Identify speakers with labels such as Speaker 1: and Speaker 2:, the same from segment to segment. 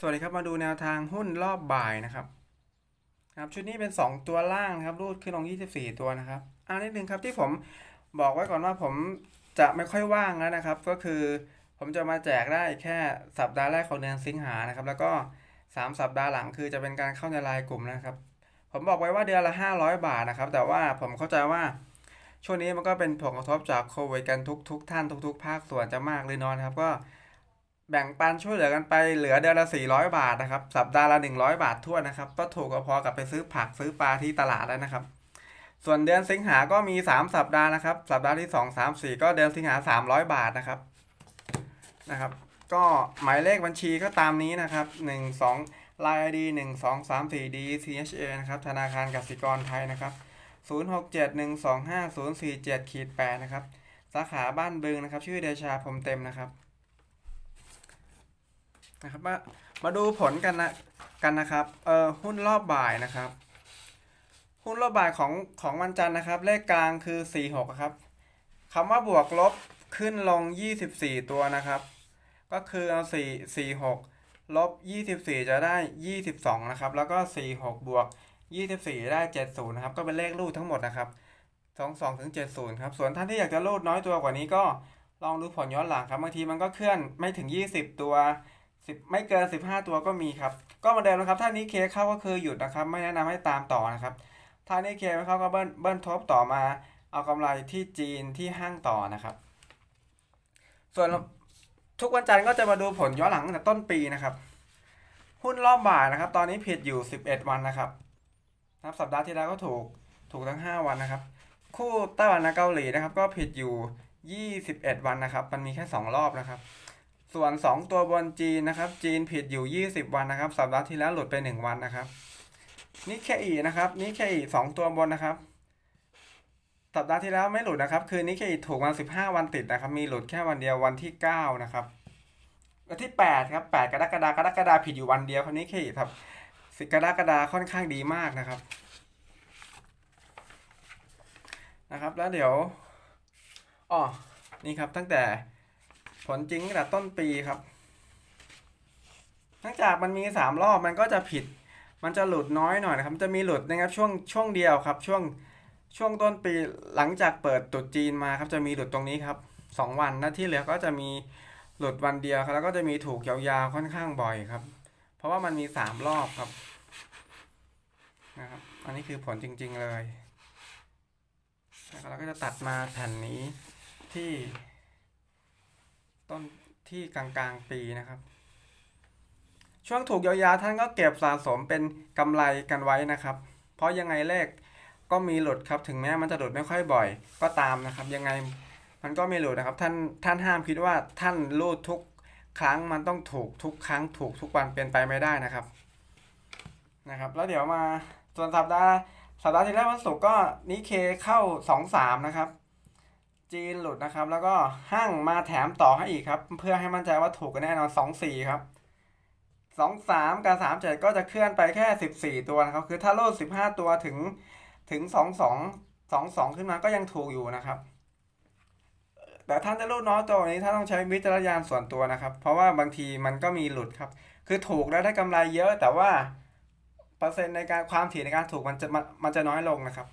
Speaker 1: สวัสดีครับมาดูแนวทางหุ้นรอบบ่ายนะครับครับชุดนี้เป็น 2 ตัวล่างนะครับรูดขึ้นลง 24 ตัวนะครับอ่านิดนึงครับที่ผมบอกไว้ก่อนว่าผมจะไม่ค่อยว่างแล้วนะครับ ก็คือผมจะมาแจกได้แค่สัปดาห์แรกของเดือนสิงหานะครับ แล้วก็ 3 สัปดาห์หลังคือจะเป็นการเข้าในรายกลุ่มนะครับ ผมบอกไว้ว่าเดือนละ 500 บาทนะครับ แต่ว่าผมเข้าใจว่าช่วงนี้มันก็เป็นผลกระทบจากโควิดกันทุกทุกท่านทุก ๆ ภาคส่วนจะมากหรือน้อยนะครับก็ แบ่งปันช่วยเหลือกันไปเหลือเดือนละ400 บาทนะครับ สัปดาห์ละ 100 บาททั่วนะครับ ก็ถูกพอกับไปซื้อผักซื้อปลาที่ตลาดแล้วนะครับ ส่วนเดือนสิงหาก็มี 3 สัปดาห์นะครับ สัปดาห์ที่ 2 3 4 ก็เดือนสิงหา 300 บาทนะครับนะครับ ก็หมายเลขบัญชีก็ตามนี้นะครับ 1 2 l i n e ID 1 2 3 4 D CHA นะครับธนาคารกสิกรไทยนะครับ 0671250047ขีด8นะครับสาขาบ้านบึงนะครับ ชื่อเดชาพรมเต็มนะครับ นะครับมามาดูผลกันนะกันนะครับเอ่อหุ้นรอบบ่ายนะครับ หุ้นรอบบ่ายของของวันจันทร์นะครับ เลขกลางคือ46ครับคำว่าบวกลบขึ้นลง 24 ตัวนะครับ ก็คือเอา4 46ลบ24 จะได้ 22 นะครับ แล้วก็ 46 บวก 24 ได้ 70 นะครับ ก็เป็นเลขรูดทั้งหมดนะครับ 22ถึง70 ครับ ส่วนท่านที่อยากจะรูดน้อยตัวกว่านี้ก็ลองดูผลย้อนหลังครับบางทีมันก็เคลื่อนไม่ถึง 20 ตัว สิบไม่เกิน 15 ตัวก็มีครับ ก็เหมาเดิมนะครับถ้านี้เคเข้าก็คือหยุดนะครับ ไม่แนะนำให้ตามต่อนะครับ ถ้านี้เคไม่เข้าก็เบิ้ลเบิ้ลทบต่อมา เอากำไรที่จีนที่ห้างต่อนะครับ ส่วนทุกวันจันทร์ก็จะมาดูผลย้อนหลังตั้งแต่ต้นปีนะครับ หุ้นรอบบ่ายนะครับ ตอนนี้ผิดอยู่ 11 วันนะครับนะครับสัปดาห์ที่แล้วก็ถูกถูกทั้ง 5 วันนะครับ คู่ไต้หวันกับเกาหลีนะครับ ก็ผิดอยู่ 21 วันนะครับ มันมีแค่ 2 รอบนะครับ ส่วน 2 ตัวบนจีนนะครับ จีนผิดอยู่ 20 วันนะครับ สัปดาห์ที่แล้วหลุดไป 1 วันนะครับนี่แค่อีนะครับนี่แค่อีสองตัวบนนะครับ สัปดาห์ที่แล้วไม่หลุดนะครับ คือนี่แค่อีถูกมา15วันติดนะครับ มีหลุดแค่วันเดียววันที่9นะครับวันที่8ครับ8กรกฎาคมกรกฎาคมผิดอยู่วันเดียวคราวนี้แค่อีครับสิกรกฎาคมค่อนข้างดีมากนะครับ นะครับ แล้วเดี๋ยวอ๋อนี่ครับตั้งแต่ ผลจริงตั้งแต่ต้นปีครับเนื่องจากมันมีสามรอบมันก็จะผิด มันจะหลุดน้อยหน่อยนะครับ จะมีหลุดนะครับช่วงช่วงเดียวครับ ช่วงช่วงต้นปีหลังจากเปิดตรุษจีนมาครับจะมีหลุดตรงนี้ครับสองวันนะที่เหลือก็จะมีหลุดวันเดียวครับแล้วก็จะมีถูกยาวๆค่อนข้างบ่อยครับ เพราะว่ามันมีสามรอบครับนะครับ อันนี้คือผลจริง ๆเลยแล้วก็จะตัดมาแผ่นนี้ที่ ต้นที่กลางๆปีนะครับ ช่วงถูกยาวๆท่านก็เก็บสะสมเป็นกำไรกันไว้นะครับ เพราะยังไงเลขก็มีหลุดครับถึงแม้มันจะหลุดไม่ค่อยบ่อย ก็ตามนะครับ ยังไงมันก็มีหลุดนะครับ ท่านท่านห้ามคิดว่าท่านรูดทุกครั้งมันต้องถูกทุกครั้งถูกทุกวันเป็นไปไม่ได้นะครับนะครับ แล้วเดี๋ยวมาส่วนสัปดาห์สัปดาห์ที่แล้ววันศุกร์ก็นิเคเข้าสองสามนะครับ จีนหลุดนะครับ แล้วก็ห้างมาแถมต่อให้อีกครับ เพื่อให้มั่นใจว่าถูกกันแน่นอนสองสี่ครับสองสามกับสามเจ็ดก็จะเคลื่อนไปแค่สิบสี่ตัวนะครับ คือถ้าโลดสิบห้าตัวถึงถึงสองสองสองสองขึ้นมาก็ยังถูกอยู่นะครับ แต่ท่านจะรูดน้อยตัวนี้ท่านต้องใช้วิจารณญาณส่วนตัวนะครับ เพราะว่าบางทีมันก็มีหลุดครับ คือถูกแล้วได้กำไรเยอะ แต่ว่าเปอร์เซ็นต์ในการความถี่ในการถูกมันจะมันจะน้อยลงนะครับ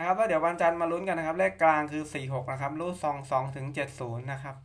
Speaker 1: นะครับแล้วเดี๋ยววันจันทร์มาลุ้นกันนะครับ เลขกลางคือ 46 นะครับรูด2 2ถึง70 นะครับ